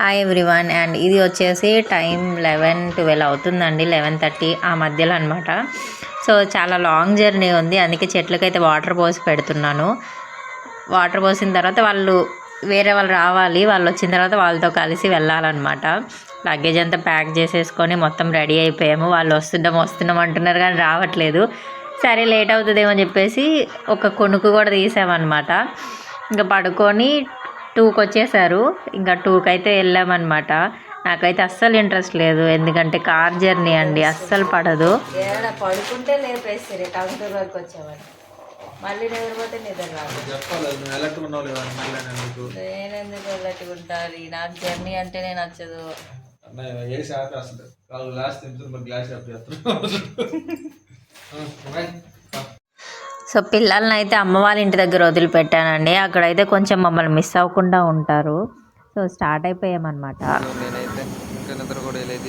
Hi everyone and ఇది వచ్చేసి time eleven twelve అవుతుందండి లెవెన్ థర్టీ ఆ మధ్యలో అనమాట సో చాలా లాంగ్ జర్నీ ఉంది. అందుకే చెట్లకైతే వాటర్ పోసి పెడుతున్నాను. వాటర్ పోసిన తర్వాత వాళ్ళు వేరే వాళ్ళు రావాలి. వాళ్ళు వచ్చిన తర్వాత వాళ్ళతో కలిసి వెళ్ళాలన్నమాట. లగేజ్ అంతా ప్యాక్ చేసేసుకొని మొత్తం రెడీ అయిపోయాము. వాళ్ళు వస్తున్నాం వస్తున్నాం అంటున్నారు కానీ రావట్లేదు. సరే లేట్ అవుతుందేమో అని చెప్పేసి ఒక కొనుక్కు కూడా తీసామన్నమాట. ఇంకా పడుకొని టూకి వచ్చేసారు ఇంకా టూకి అయితే వెళ్ళామన్నమాట. నాకైతే అస్సలు ఇంట్రెస్ట్ లేదు. ఎందుకంటే కార్ జర్నీ అండి. అస్సలు పడదు. ఏడ పడుకుంటే లేపేస్తారు టంగుటూరు వరకు వచ్చేవాడు మళ్ళీ నిద్రపోతే నిద్ర రాదు. ఎందుకు నేను ఎందుకు వెళ్ళట్టుకుంటారు నాకు. జర్నీ అంటేనే నచ్చదు. గ్లాస్ తింటుంది మరి గ్లాస్ సో పిల్లల్ని అయితే అమ్మ వాళ్ళ ఇంటి దగ్గర వదిలిపెట్టానండి. అక్కడైతే కొంచెం మమ్మల్ని మిస్ అవ్వకుండా ఉంటారు. సో స్టార్ట్ అయిపోయామన్నమాట. నేనైతే ఇంకా నిద్ర కూడా లేదు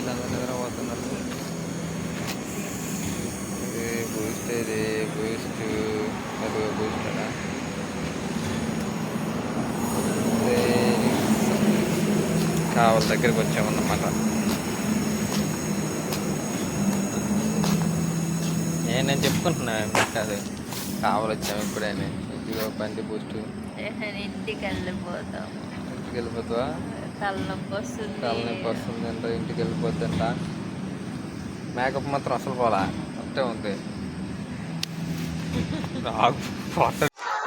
బూస్ట్ ఇది బూస్ట్ అది బూస్ట్ అనా దగ్గరికి వచ్చామన్నమాట. నేను నేను చెప్పుకుంటున్నా కాదు. కావాలి వచ్చాము ఇప్పుడే ఇదిగో బండి బూస్ట్. ఇంటికి వెళ్ళిపోతాం ఇంటికి వెళ్ళిపోతావా తలనొప్పి వస్తుంది తలనొప్పి వస్తుందంట ఇంటికి వెళ్ళిపోద్దంట మేకప్ మాత్రం అసలు పోలా. అట్టే ఉంది.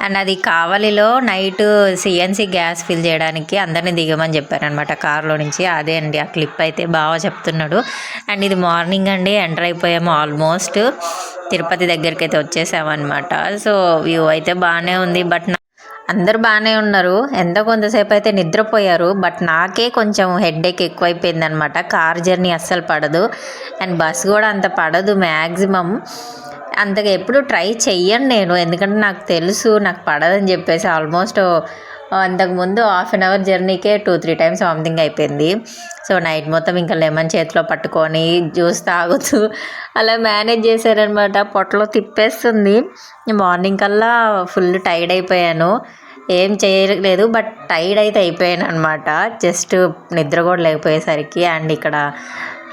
అండ్ అది కావలిలో నైట్ సిఎన్సి గ్యాస్ ఫిల్ చేయడానికి అందరినీ దిగమని చెప్పారనమాట కార్లో నుంచి. అదే అండి ఆ క్లిప్ అయితే బాగా చెప్తున్నాడు. అండ్ ఇది మార్నింగ్ అండి ఎంటర్ అయిపోయాము ఆల్మోస్ట్. తిరుపతి దగ్గరికి అయితే వచ్చేసామన్నమాట. సో వ్యూ అయితే బాగానే ఉంది. బట్ అందరు బాగానే ఉన్నారు. ఎంతో కొంతసేపు అయితే నిద్రపోయారు బట్ నాకే కొంచెం హెడ్ఏక్ ఎక్కువైపోయింది అనమాట కార్ జర్నీ అస్సలు పడదు. అండ్ బస్ కూడా అంత పడదు మ్యాక్సిమం అంతగా ఎప్పుడు ట్రై చెయ్యను నేను. ఎందుకంటే నాకు తెలుసు నాకు పడదని చెప్పేసి ఆల్మోస్ట్ అంతకుముందు హాఫ్ అన్ అవర్ జర్నీకే టూ త్రీ టైమ్స్ వామిటింగ్ అయిపోయింది. సో నైట్ మొత్తం ఇంకా లెమన్ చేతిలో పట్టుకొని జ్యూస్ తాగుతూ అలా మేనేజ్ చేశారనమాట. పొట్టలో తిప్పేస్తుంది. మార్నింగ్ కల్లా ఫుల్ టైర్డ్ అయిపోయాను. ఏం చేయలేదు బట్ టైర్డ్ అయితే అయిపోయాను అనమాట జస్ట్ నిద్ర కూడా లేకపోయేసరికి అండ్ ఇక్కడ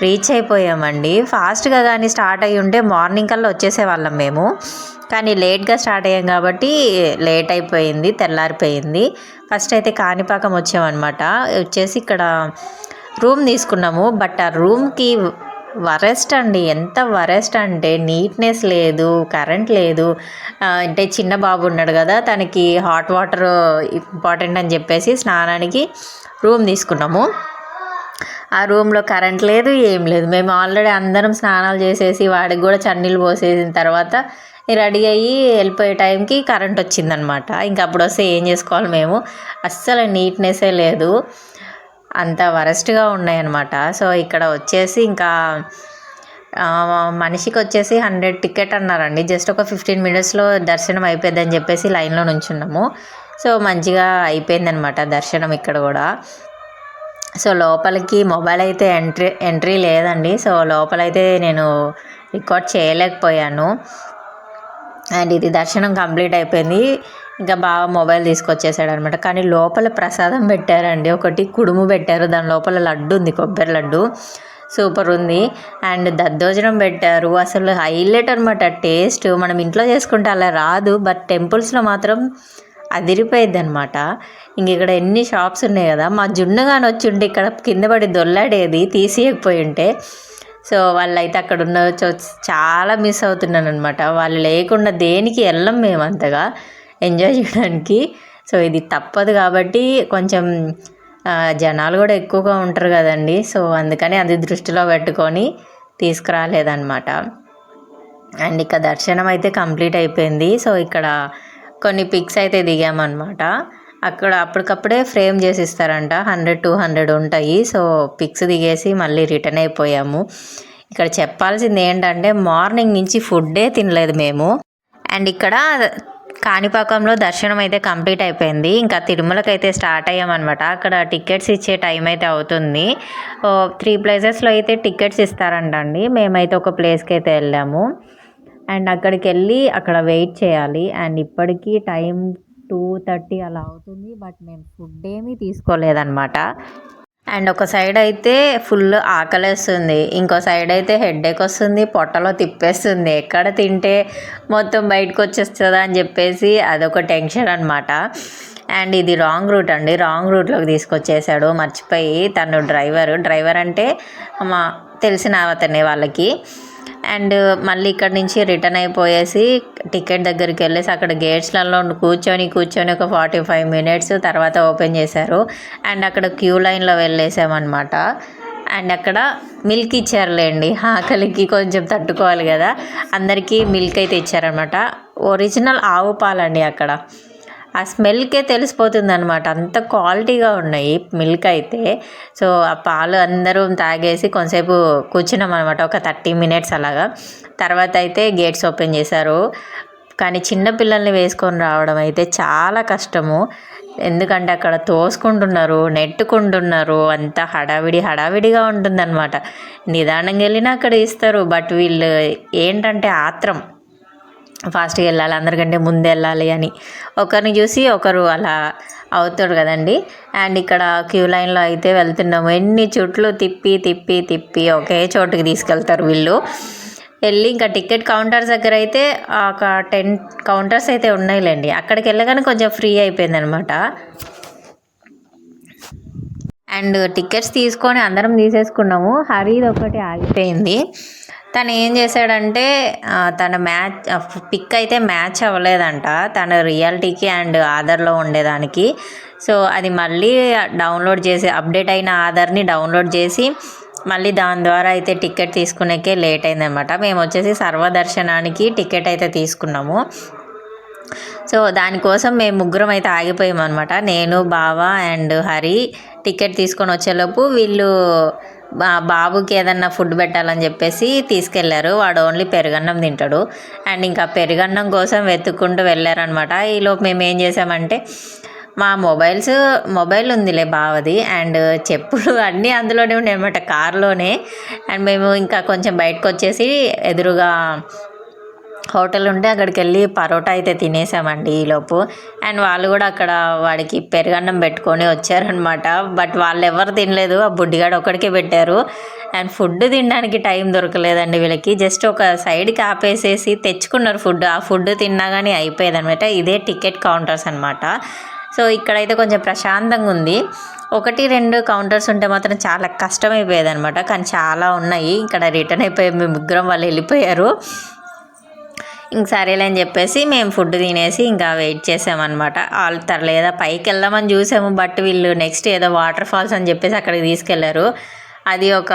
రీచ్ అయిపోయామండి. ఫాస్ట్గా కానీ స్టార్ట్ అయ్యి ఉంటే మార్నింగ్ కల్లా వచ్చేసేవాళ్ళం మేము. కానీ లేట్గా స్టార్ట్ అయ్యాం కాబట్టి లేట్ అయిపోయింది తెల్లారిపోయింది. ఫస్ట్ అయితే కాణిపాకం వచ్చామన్నమాట. వచ్చేసి ఇక్కడ రూమ్ తీసుకున్నాము. బట్ ఆ రూమ్కి వరెస్ట్ అండి. ఎంత వరెస్ట్ అంటే నీట్నెస్ లేదు కరెంట్ లేదు. అంటే చిన్న బాబు ఉన్నాడు కదా తనకి హాట్ వాటర్ ఇంపార్టెంట్ అని చెప్పేసి స్నానానికి రూమ్ తీసుకున్నాము. ఆ రూమ్లో కరెంట్ లేదు ఏం లేదు. మేము ఆల్రెడీ అందరం స్నానాలు చేసేసి వాడికి కూడా చన్నీళ్ళు పోసేసిన తర్వాత రెడీ అయ్యి వెళ్ళిపోయే టైంకి కరెంట్ వచ్చిందనమాట. ఇంకా అప్పుడు వస్తే ఏం చేసుకోవాలి మేము? అస్సలు నీట్నెస్సే లేదు. అంత వరస్ట్గా ఉన్నాయన్నమాట. సో ఇక్కడ వచ్చేసి ఇంకా మనిషికి వచ్చేసి హండ్రెడ్ టికెట్ అన్నారండి. జస్ట్ ఒక ఫిఫ్టీన్ మినిట్స్లో దర్శనం అయిపోయిందని చెప్పేసి లైన్లో నుంచున్నాము. సో మంచిగా అయిపోయిందనమాట దర్శనం ఇక్కడ కూడా. సో లోపలికి మొబైల్ అయితే ఎంట్రీ ఎంట్రీ లేదండి. సో లోపలైతే నేను రికార్డ్ చేయలేకపోయాను. అండ్ ఇది దర్శనం కంప్లీట్ అయిపోయింది. ఇంకా బాగా మొబైల్ తీసుకొచ్చేసాడు అనమాట కానీ లోపల ప్రసాదం పెట్టారండి. ఒకటి కుడుము పెట్టారు. దాని లోపల లడ్డు ఉంది కొబ్బరి లడ్డు. సూపర్ ఉంది. అండ్ దద్దోజనం పెట్టారు. అసలు హైలైట్ అనమాట టేస్ట్. మనం ఇంట్లో చేసుకుంటే అలా రాదు. బట్ టెంపుల్స్లో మాత్రం అదిరిపోయింది అనమాట ఇంక ఇక్కడ ఎన్ని షాప్స్ ఉన్నాయి కదా మా జున్నుగాని వచ్చి ఉండి ఇక్కడ కింద పడి దొల్లాడేది తీసేయకపోయి ఉంటే సో వాళ్ళైతే అక్కడ ఉన్న చో- చాలా మిస్ అవుతున్నాను అనమాట వాళ్ళు లేకుండా దేనికి వెళ్ళం మేము అంతగా ఎంజాయ్ చేయడానికి. సో ఇది తప్పదు కాబట్టి కొంచెం జనాలు కూడా ఎక్కువగా ఉంటారు కదండి. సో అందుకని అది దృష్టిలో పెట్టుకొని తీసుకురాలేదన్నమాట. అండ్ ఇక దర్శనం అయితే కంప్లీట్ అయిపోయింది. సో ఇక్కడ కొన్ని పిక్స్ అయితే దిగామన్నమాట. అక్కడ అప్పటికప్పుడే ఫ్రేమ్ చేసి ఇస్తారంట హండ్రెడ్ టూ హండ్రెడ్ ఉంటాయి. సో పిక్స్ దిగేసి మళ్ళీ రిటర్న్ అయిపోయాము. ఇక్కడ చెప్పాల్సింది ఏంటంటే మార్నింగ్ నుంచి ఫుడ్డే తినలేదు మేము. అండ్ ఇక్కడ కాణిపాకంలో దర్శనం అయితే కంప్లీట్ అయిపోయింది. ఇంకా తిరుమలకి అయితే స్టార్ట్ అయ్యామన్నమాట. అక్కడ టికెట్స్ ఇచ్చే టైం అయితే అవుతుంది. త్రీ ప్లేసెస్లో అయితే టికెట్స్ ఇస్తారంట అండి మేమైతే ఒక ప్లేస్కి అయితే వెళ్ళాము. అండ్ అక్కడికి వెళ్ళి అక్కడ వెయిట్ చేయాలి. అండ్ ఇప్పటికీ టైం టూ థర్టీ అలా అవుతుంది. బట్ మేము ఫుడ్ ఏమీ తీసుకోలేదన్నమాట. అండ్ ఒక సైడ్ అయితే ఫుల్ ఆకలేస్తుంది. ఇంకో సైడ్ అయితే హెడ్ఏక్ వస్తుంది. పొట్టలో తిప్పేస్తుంది. ఎక్కడ తింటే మొత్తం బయటకు వచ్చేస్తుందా అని చెప్పేసి అదొక టెన్షన్ అనమాట అండ్ ఇది రాంగ్ రూట్ అండి. రాంగ్ రూట్లోకి తీసుకొచ్చేసాడు. మర్చిపోయి తను డ్రైవర్. డ్రైవర్ అంటే మా తెలిసిన అతనే వాళ్ళకి. అండ్ మళ్ళీ ఇక్కడ నుంచి రిటర్న్ అయిపోయేసి టికెట్ దగ్గరికి వెళ్ళేసి అక్కడ గేట్స్లలో కూర్చొని కూర్చొని ఒక ఫార్టీ ఫైవ్ మినిట్స్ తర్వాత ఓపెన్ చేశారు. అండ్ అక్కడ క్యూ లైన్లో వెళ్ళేసామన్నమాట. అండ్ అక్కడ మిల్క్ ఇచ్చారులేండి. ఆకలికి కొంచెం తట్టుకోవాలి కదా. అందరికీ మిల్క్ అయితే ఇచ్చారనమాట ఒరిజినల్ ఆవు పాలండి అక్కడ. ఆ స్మెల్కే తెలిసిపోతుంది అనమాట అంత క్వాలిటీగా ఉన్నాయి మిల్క్ అయితే. సో ఆ పాలు అందరూ తాగేసి కొంతసేపు కూర్చున్నాం అనమాట ఒక థర్టీ మినిట్స్ అలాగా. తర్వాత అయితే గేట్స్ ఓపెన్ చేశారు. కానీ చిన్న పిల్లల్ని వేసుకొని రావడం అయితే చాలా కష్టము. ఎందుకంటే అక్కడ తోసుకుంటున్నారు నెట్టుకుంటున్నారు. అంత హడావిడి హడావిడిగా ఉంటుందన్నమాట. నిదానంగా వెళ్ళినా అక్కడ ఇస్తారు. బట్ వీళ్ళు ఏంటంటే ఆత్రం. ఫాస్ట్గా వెళ్ళాలి అందరికంటే ముందు వెళ్ళాలి అని. ఒకరిని చూసి ఒకరు అలా అవుతాడు కదండి. అండ్ ఇక్కడ క్యూ లైన్లో అయితే వెళ్తున్నాము. ఎన్ని చుట్లు తిప్పి తిప్పి తిప్పి ఒకే చోటుకి తీసుకెళ్తారు వీళ్ళు. వెళ్ళి ఇంకా టికెట్ కౌంటర్స్ దగ్గర అయితే ఒక టెన్ కౌంటర్స్ అయితే ఉన్నాయిలేండి. అక్కడికి వెళ్ళగానే కొంచెం ఫ్రీ అయిపోయింది అనమాట అండ్ టికెట్స్ తీసుకొని అందరం తీసేసుకున్నాము. హరీది ఒకటి ఆగిపోయింది. తను ఏం చేశాడంటే తన మ్యాచ్ పిక్ అయితే మ్యాచ్ అవ్వలేదంట. తన రియాలిటీకి అండ్ ఆధార్లో ఉండేదానికి. సో అది మళ్ళీ డౌన్లోడ్ చేసి అప్డేట్ అయిన ఆధార్ని డౌన్లోడ్ చేసి మళ్ళీ దాని ద్వారా అయితే టికెట్ తీసుకునేకే లేట్ అయిందనమాట మేము వచ్చేసి సర్వదర్శనానికి టికెట్ అయితే తీసుకున్నాము. సో దానికోసం మేము ముగ్గురం అయితే ఆగిపోయాం అనమాట నేను బావ అండ్ హరి టికెట్ తీసుకొని వచ్చేలోపు వీళ్ళు బాబుకి ఏదన్నా ఫుడ్ పెట్టాలని చెప్పేసి తీసుకెళ్ళారు. వాడు ఓన్లీ పెరుగన్నం తింటాడు. అండ్ ఇంకా పెరుగన్నం కోసం వెతుక్కుంటూ వెళ్ళారనమాట ఈలోపు మేము ఏం చేసామంటే మా మొబైల్స్ మొబైల్ ఉందిలే బావది. అండ్ చెప్పులు అన్నీ అందులోనే ఉన్నాయి అనమాట కార్లోనే. అండ్ మేము ఇంకా కొంచెం బయటకు వచ్చేసి ఎదురుగా హోటల్ ఉంటే అక్కడికి వెళ్ళి పరోటా అయితే తినేసామండి ఈలోపు. అండ్ వాళ్ళు కూడా అక్కడ వాడికి పెరుగన్నం పెట్టుకొని వచ్చారనమాట బట్ వాళ్ళు ఎవరు తినలేదు. ఆ బుడ్డిగాడు ఒక్కడికే పెట్టారు. అండ్ ఫుడ్ తినడానికి టైం దొరకలేదండి వీళ్ళకి. జస్ట్ ఒక సైడ్కి ఆపేసేసి తెచ్చుకున్నారు ఫుడ్. ఆ ఫుడ్ తిన్నా కానీ అయిపోయేది అనమాట ఇదే టికెట్ కౌంటర్స్ అనమాట సో ఇక్కడైతే కొంచెం ప్రశాంతంగా ఉంది. ఒకటి రెండు కౌంటర్స్ ఉంటే మాత్రం చాలా కష్టమైపోయేది అనమాట కానీ చాలా ఉన్నాయి. ఇక్కడ రిటర్న్ అయిపోయి మేము ముగ్గురం వాళ్ళు వెళ్ళిపోయారు. ఇంక సరేలే అని చెప్పేసి మేము ఫుడ్ తినేసి ఇంకా వెయిట్ చేసామన్నమాట. వాళ్ళు తరలేదా పైకి వెళ్దామని చూసాము బట్ వీళ్ళు నెక్స్ట్ ఏదో వాటర్ ఫాల్స్ అని చెప్పేసి అక్కడికి తీసుకెళ్ళారు. అది ఒక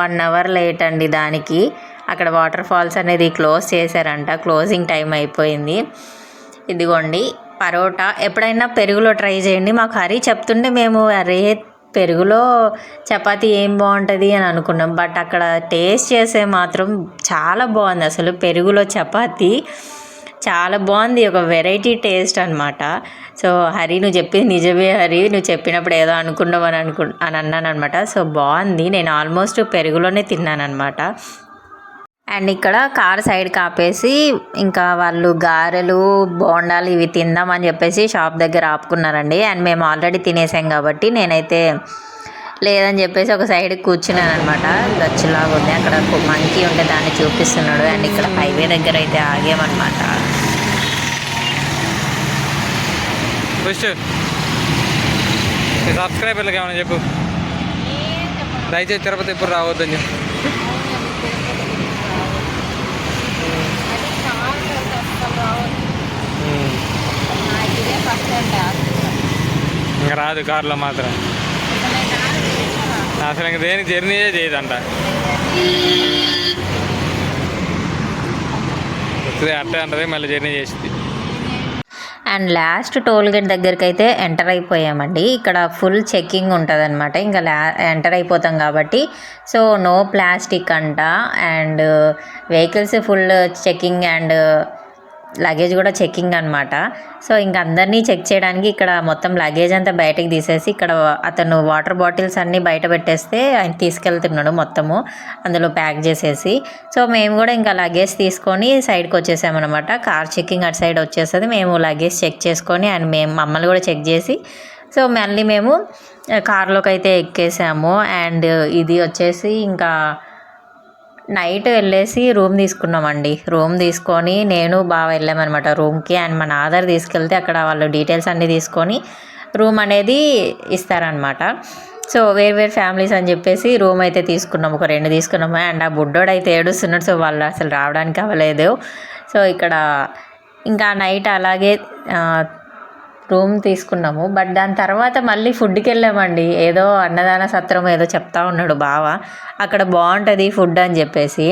వన్ అవర్ లేట్ అండి దానికి. అక్కడ వాటర్ ఫాల్స్ అనేది క్లోజ్ చేశారంట. క్లోజింగ్ టైం అయిపోయింది. ఇదిగోండి పరోటా. ఎప్పుడైనా పెరుగులో ట్రై చేయండి. మాకు హరి చెప్తుంటే మేము అరే పెరుగులో చపాతి ఏం బాగుంటుంది అని అనుకున్నాం. బట్ అక్కడ టేస్ట్ చేసే మాత్రం చాలా బాగుంది. అసలు పెరుగులో చపాతి చాలా బాగుంది. ఒక వెరైటీ టేస్ట్ అనమాట సో హరి నువ్వు చెప్పింది నిజమే హరి. నువ్వు చెప్పినప్పుడు ఏదో అనుకున్నావు అని అనుకు అని అన్నాను అనమాట సో బాగుంది. నేను ఆల్మోస్ట్ పెరుగులోనే తిన్నాను అనమాట అండ్ ఇక్కడ కార్ సైడ్ కాపేసి ఇంకా వాళ్ళు గారెలు బోండాలు ఇవి తిందామని చెప్పేసి షాప్ దగ్గర ఆపుకున్నారండి. అండ్ మేము ఆల్రెడీ తినేసాం కాబట్టి నేనైతే లేదని చెప్పేసి ఒక సైడ్ కూర్చున్నాను అనమాట గచ్చులాగా ఉంది. అక్కడ ఒక మంకీ ఉంటే దాన్ని చూపిస్తున్నాడు. అండ్ ఇక్కడ హైవే దగ్గర అయితే ఆగామన్నమాట. సబ్స్క్రైబర్లకు ఏమైనా చెప్పు. దయచేసి తిరుపతి ఎప్పుడు రావద్దని చెప్పు ఇదే ఫస్ట్ టైం ఇంకా రాదు కారులో మాత్రం. అసలు ఇంక దేని జర్నీయే చేయదంట. వస్తుంది అట్టే అంటది మళ్ళీ జర్నీ చేసింది. అండ్ లాస్ట్ టోల్ గేట్ దగ్గరికి అయితే ఎంటర్ అయిపోయామండి. ఇక్కడ ఫుల్ చెకింగ్ ఉంటుంది అనమాట ఇంకా లా ఎంటర్ అయిపోతాం కాబట్టి. సో నో ప్లాస్టిక్ అంట. And vehicles full checking and luggage కూడా చెకింగ్ అనమాట సో ఇంక అందరినీ చెక్ చేయడానికి ఇక్కడ మొత్తం లగేజ్ అంతా బయటకు తీసేసి ఇక్కడ అతను వాటర్ బాటిల్స్ అన్నీ బయట పెట్టేస్తే ఆయన తీసుకెళ్తున్నాడు మొత్తము అందులో ప్యాక్ చేసేసి. సో మేము కూడా ఇంకా లగేజ్ తీసుకొని సైడ్కి వచ్చేసామన్నమాట. కార్ చెక్కింగ్ అటు సైడ్ వచ్చేస్తుంది మేము లగేజ్ చెక్ చేసుకొని అండ్ మేము మమ్మల్ని కూడా చెక్ చేసి. సో మళ్ళీ మేము కార్లోకి అయితే ఎక్కేసాము. అండ్ ఇది వచ్చేసి ఇంకా నైట్ వెళ్ళేసి రూమ్ తీసుకున్నామండి. రూమ్ తీసుకొని నేను బాగా వెళ్ళామన్నమాట రూమ్కి అండ్ మన ఆధార్ తీసుకెళ్తే అక్కడ వాళ్ళు డీటెయిల్స్ అన్నీ తీసుకొని రూమ్ అనేది ఇస్తారనమాట సో వేరు వేరు ఫ్యామిలీస్ అని చెప్పేసి రూమ్ అయితే తీసుకున్నాము ఒక రెండు తీసుకున్నాము అండ్ ఆ బుడ్డోడు అయితే ఏడుస్తున్నాడు. సో వాళ్ళు అసలు రావడానికి అవ్వలేదు. సో ఇక్కడ ఇంకా నైట్ అలాగే రూమ్ తీసుకున్నాము. బట్ దాని తర్వాత మళ్ళీ ఫుడ్కి వెళ్ళామండి. ఏదో అన్నదాన సత్రం ఏదో చెప్తా ఉన్నాడు బావ. అక్కడ బాగుంటుంది ఫుడ్ అని చెప్పేసి.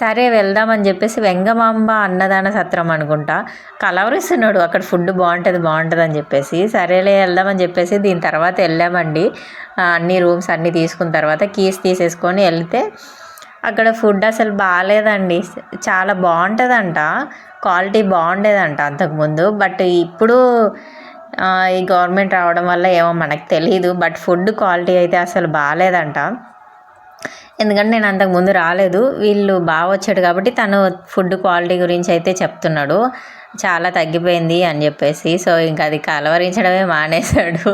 సరే వెళ్దామని చెప్పేసి వెంగమాంబ అన్నదాన సత్రం అనుకుంటా. కలవరిస్తున్నాడు. అక్కడ ఫుడ్ బాగుంటుంది బాగుంటుంది అని చెప్పేసి. సరేలే వెళ్దామని చెప్పేసి దీని తర్వాత వెళ్ళామండి. అన్ని రూమ్స్ అన్నీ తీసుకున్న తర్వాత కీస్ తీసేసుకొని వెళ్తే అక్కడ ఫుడ్ అసలు బాగాలేదండి చాలా బాగుంటుందంట. క్వాలిటీ బాగుండేదంట అంతకుముందు. బట్ ఇప్పుడు ఈ గవర్నమెంట్ రావడం వల్ల ఏమో మనకు తెలియదు బట్ ఫుడ్ క్వాలిటీ అయితే అసలు బాగాలేదంట. ఎందుకంటే నేను అంతకు ముందు రాలేదు. వీళ్ళు బాగా వచ్చాడు కాబట్టి తను ఫుడ్ క్వాలిటీ గురించి అయితే చెప్తున్నాడు. చాలా తగ్గిపోయింది అని చెప్పేసి సో ఇంకా అది కలవరించడమే మానేశాడు.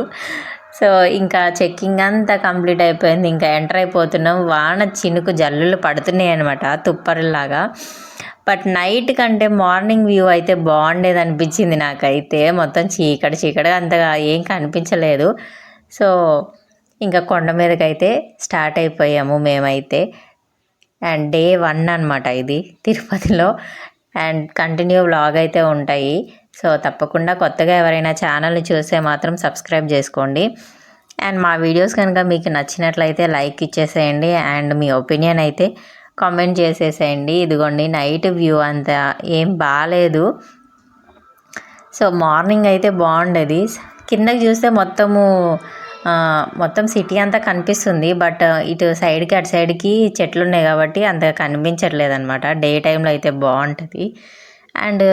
సో ఇంకా చెక్కింగ్ అంతా కంప్లీట్ అయిపోయింది. ఇంకా ఎంటర్ అయిపోతున్నాం. వాన చినుకు జల్లులు పడుతున్నాయి అనమాట తుప్పరులాగా బట్ నైట్ కంటే మార్నింగ్ వ్యూ అయితే బాగుండేది అనిపించింది నాకైతే. మొత్తం చీకటి చీకటిగా అంతగా ఏం కనిపించలేదు. సో ఇంకా కొండ మీదకైతే స్టార్ట్ అయిపోయాము మేమైతే. అండ్ డే వన్ అనమాట ఇది తిరుపతిలో. అండ్ కంటిన్యూ వ్లాగ్ అయితే ఉంటాయి. సో తప్పకుండా కొత్తగా ఎవరైనా ఛానల్ని చూస్తే మాత్రం సబ్స్క్రైబ్ చేసుకోండి. అండ్ మా వీడియోస్ కనుక మీకు నచ్చినట్లయితే లైక్ ఇచ్చేసేయండి. అండ్ మీ ఒపీనియన్ అయితే కామెంట్ చేసేసేయండి. ఇదిగోండి నైట్ వ్యూ అంత ఏం బాగాలేదు సో మార్నింగ్ అయితే బాగుండేది. కిందకి చూస్తే మొత్తము మొత్తం సిటీ అంతా కనిపిస్తుంది. బట్ ఇటు సైడ్కి అటు సైడ్కి చెట్లు ఉన్నాయి కాబట్టి అంతగా కనిపించట్లేదు అనమాట డే టైంలో అయితే బాగుంటుంది. అండ్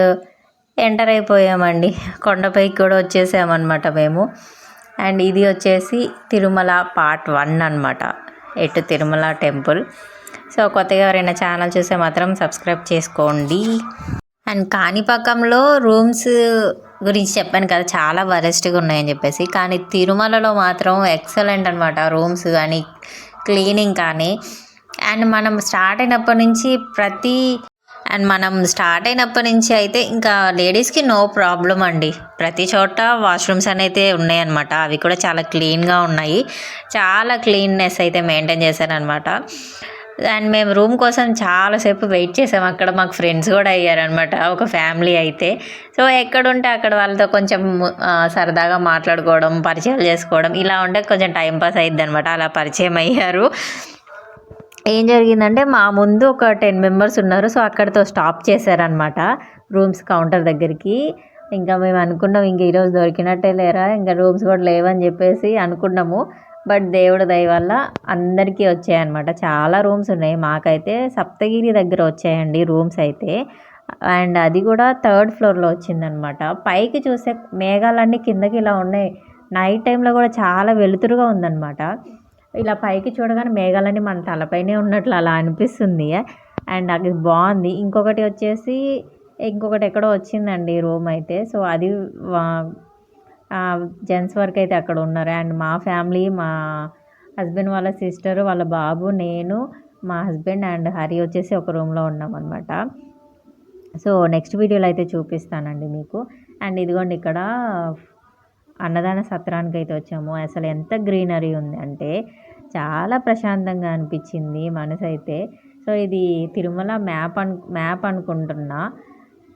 ఎంటర్ అయిపోయామండి. కొండపైకి కూడా వచ్చేసామన్నమాట మేము. అండ్ ఇది వచ్చేసి తిరుమల పార్ట్ వన్ అనమాట ఎటు తిరుమల టెంపుల్. సో కొత్తగా ఎవరైనా ఛానల్ చూస్తే మాత్రం సబ్స్క్రైబ్ చేసుకోండి. అండ్ కాణిపాకంలో రూమ్స్ గురించి చెప్పాను కదా చాలా వరెస్ట్గా ఉన్నాయని చెప్పేసి. కానీ తిరుమలలో మాత్రం ఎక్సలెంట్ అనమాట రూమ్స్ కానీ క్లీనింగ్ కానీ. అండ్ మనం స్టార్ట్ అయినప్పటి నుంచి ప్రతి అండ్ మనం స్టార్ట్ అయినప్పటి నుంచి అయితే ఇంకా లేడీస్కి నో ప్రాబ్లం అండి. ప్రతి చోట వాష్రూమ్స్ అయితే ఉన్నాయన్నమాట. అవి కూడా చాలా క్లీన్గా ఉన్నాయి. చాలా క్లీన్నెస్ అయితే మెయింటైన్ చేశారనమాట అండ్ మేము రూమ్ కోసం చాలాసేపు వెయిట్ చేసాం. అక్కడ మాకు ఫ్రెండ్స్ కూడా అయ్యారనమాట ఒక ఫ్యామిలీ అయితే. సో ఎక్కడుంటే అక్కడ వాళ్ళతో కొంచెం సరదాగా మాట్లాడుకోవడం పరిచయాలు చేసుకోవడం ఇలా ఉంటే కొంచెం టైం పాస్ అయ్యిద్ది అనమాట అలా పరిచయం అయ్యారు. ఏం జరిగిందంటే మా ముందు ఒక టెన్ మెంబర్స్ ఉన్నారు. సో అక్కడితో స్టాప్ చేశారనమాట రూమ్స్ కౌంటర్ దగ్గరికి. ఇంకా మేము అనుకున్నాం ఇంక ఈరోజు దొరికినట్టే లేరా? ఇంకా రూమ్స్ కూడా లేవని చెప్పేసి అనుకున్నాము. బట్ దేవుడి దయ వల్ల అందరికీ వచ్చాయన్నమాట. చాలా రూమ్స్ ఉన్నాయి. మాకైతే సప్తగిరి దగ్గర వచ్చాయండి రూమ్స్ అయితే. అండ్ అది కూడా థర్డ్ ఫ్లోర్లో వచ్చిందనమాట పైకి చూస్తే మేఘాలన్నీ కిందకి ఇలా ఉన్నాయి. నైట్ టైంలో కూడా చాలా వెలుతురుగా ఉందన్నమాట. ఇలా పైకి చూడగానే మేఘాలన్నీ మన తలపైనే ఉన్నట్లు అలా అనిపిస్తుంది. అండ్ అది బాగుంది. ఇంకొకటి వచ్చేసి ఇంకొకటి ఎక్కడో వచ్చిందండి రూమ్ అయితే. సో అది జెంట్స్ వరకు అయితే అక్కడ ఉన్నారు. అండ్ మా ఫ్యామిలీ మా హస్బెండ్ వాళ్ళ సిస్టర్ వాళ్ళ బాబు నేను మా హస్బెండ్ అండ్ హరి వచ్చేసి ఒక రూమ్లో ఉన్నాం అనమాట సో నెక్స్ట్ వీడియోలో అయితే చూపిస్తానండి మీకు. అండ్ ఇదిగోండి ఇక్కడ అన్నదాన సత్రానికి అయితే వచ్చాము. అసలు ఎంత గ్రీనరీ ఉంది అంటే చాలా ప్రశాంతంగా అనిపించింది మనసు అయితే. సో ఇది తిరుమల మ్యాప్ అను మ్యాప్ అనుకుంటున్నా.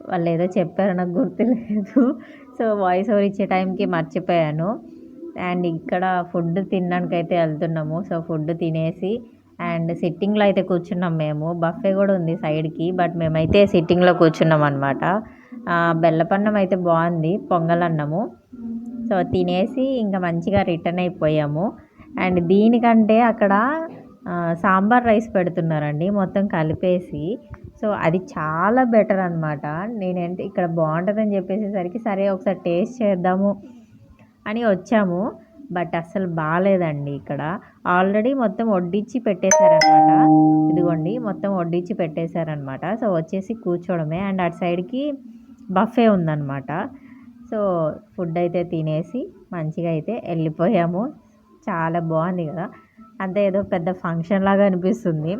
వాళ్ళు ఏదో చెప్పారు నాకు గుర్తులేదు. సో వాయిస్ ఓవర్ ఇచ్చే టైంకి మర్చిపోయాను. అండ్ ఇక్కడ ఫుడ్ తినడానికి అయితే వెళ్తున్నాము. సో ఫుడ్ తినేసి అండ్ సిట్టింగ్లో అయితే కూర్చున్నాం మేము. బఫే కూడా ఉంది సైడ్కి బట్ మేమైతే సిట్టింగ్లో కూర్చున్నాం అనమాట బెల్లపన్నం అయితే బాగుంది పొంగలన్నము సో తినేసి ఇంకా మంచిగా రిటర్న్ అయిపోయాము. అండ్ దీనికంటే అక్కడ సాంబార్ రైస్ పెడుతున్నారండి మొత్తం కలిపేసి. సో అది చాలా బెటర్ అనమాట నేనంటే ఇక్కడ బాగుంటుందని చెప్పేసేసరికి సరే ఒకసారి టేస్ట్ చేద్దాము అని వచ్చాము. బట్ అసలు బాగాలేదండి ఇక్కడ. ఆల్రెడీ మొత్తం వడ్డించి పెట్టేశారనమాట ఇదిగోండి మొత్తం వడ్డించి పెట్టేశారనమాట సో వచ్చేసి కూర్చోవడమే. అండ్ అటు సైడ్కి బఫే ఉందన్నమాట. సో ఫుడ్ అయితే తినేసి మంచిగా అయితే వెళ్ళిపోయాము. చాలా బాగుంది కదా. అంతే ఏదో పెద్ద ఫంక్షన్ లాగా అనిపిస్తుంది.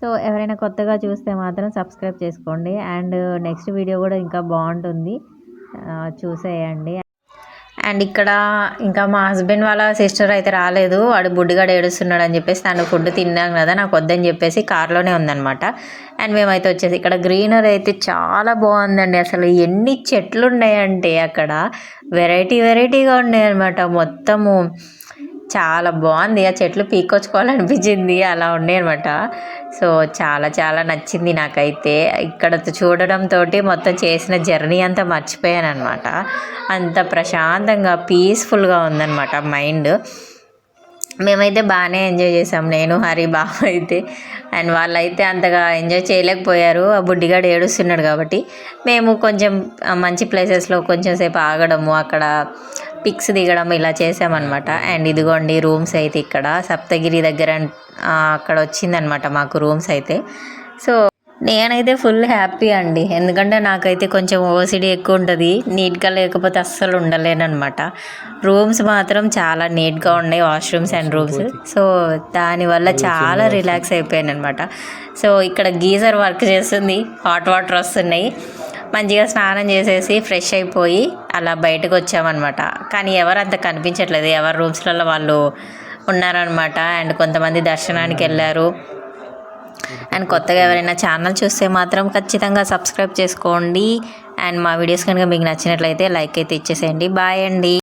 సో ఎవరైనా కొత్తగా చూస్తే మాత్రం సబ్స్క్రైబ్ చేసుకోండి. అండ్ నెక్స్ట్ వీడియో కూడా ఇంకా బాగుంటుంది. చూసేయండి. అండ్ ఇక్కడ ఇంకా మా హస్బెండ్ వాళ్ళ సిస్టర్ అయితే రాలేదు. వాడు బుడ్డిగాడు ఏడుస్తున్నాడు అని చెప్పేసి తను ఫుడ్ తిన్నాం కదా నాకు వద్దని చెప్పేసి కార్లోనే ఉందనమాట అండ్ మేమైతే వచ్చేసి ఇక్కడ గ్రీనరీ అయితే చాలా బాగుందండి. అసలు ఎన్ని చెట్లు ఉన్నాయంటే అక్కడ. వెరైటీ వెరైటీగా ఉన్నాయి అనమాట మొత్తము. చాలా బాగుంది. ఆ చెట్లు పీకొచ్చుకోవాలనిపించింది అలా ఉన్నాయి అనమాట సో చాలా చాలా నచ్చింది నాకైతే. ఇక్కడ చూడడంతో మొత్తం చేసిన జర్నీ అంతా మర్చిపోయాను అనమాట అంత ప్రశాంతంగా పీస్ఫుల్గా ఉందన్నమాట మైండ్. మేమైతే బాగానే ఎంజాయ్ చేసాం నేను హరి బాబు అయితే. అండ్ వాళ్ళైతే అంతగా ఎంజాయ్ చేయలేకపోయారు. ఆ బుడ్డిగాడు ఏడుస్తున్నాడు కాబట్టి మేము కొంచెం మంచి ప్లేసెస్లో కొంచెం సేపు ఆగడము అక్కడ పిక్స్ దిగడం ఇలా చేసామన్నమాట అండ్ ఇదిగోండి రూమ్స్ అయితే ఇక్కడ. సప్తగిరి దగ్గర అక్కడ వచ్చిందనమాట మాకు రూమ్స్ అయితే. సో నేనైతే ఫుల్ హ్యాపీ అండి. ఎందుకంటే నాకైతే కొంచెం ఓసిడి ఎక్కువ ఉంటుంది నీట్గా లేకపోతే అస్సలు ఉండలేనమాట రూమ్స్ మాత్రం చాలా నీట్గా ఉన్నాయి. Washrooms and rooms. సో దానివల్ల చాలా రిలాక్స్ అయిపోయాను అనమాట సో ఇక్కడ గీజర్ వర్క్ చేస్తుంది. హాట్ వాటర్ వస్తున్నాయి. మంచిగా స్నానం చేసేసి ఫ్రెష్ అయిపోయి అలా బయటకు వచ్చామన్నమాట. కానీ ఎవరు అంత కనిపించట్లేదు. ఎవరి రూమ్స్లలో వాళ్ళు ఉన్నారనమాట అండ్ కొంతమంది దర్శనానికి వెళ్ళారు. అండ్ కొత్తగా ఎవరైనా ఛానల్ చూస్తే మాత్రం ఖచ్చితంగా సబ్స్క్రైబ్ చేసుకోండి. అండ్ మా వీడియోస్ కనుక మీకు నచ్చినట్లయితే లైక్ అయితే ఇచ్చేసేయండి. బాయ్ అండి.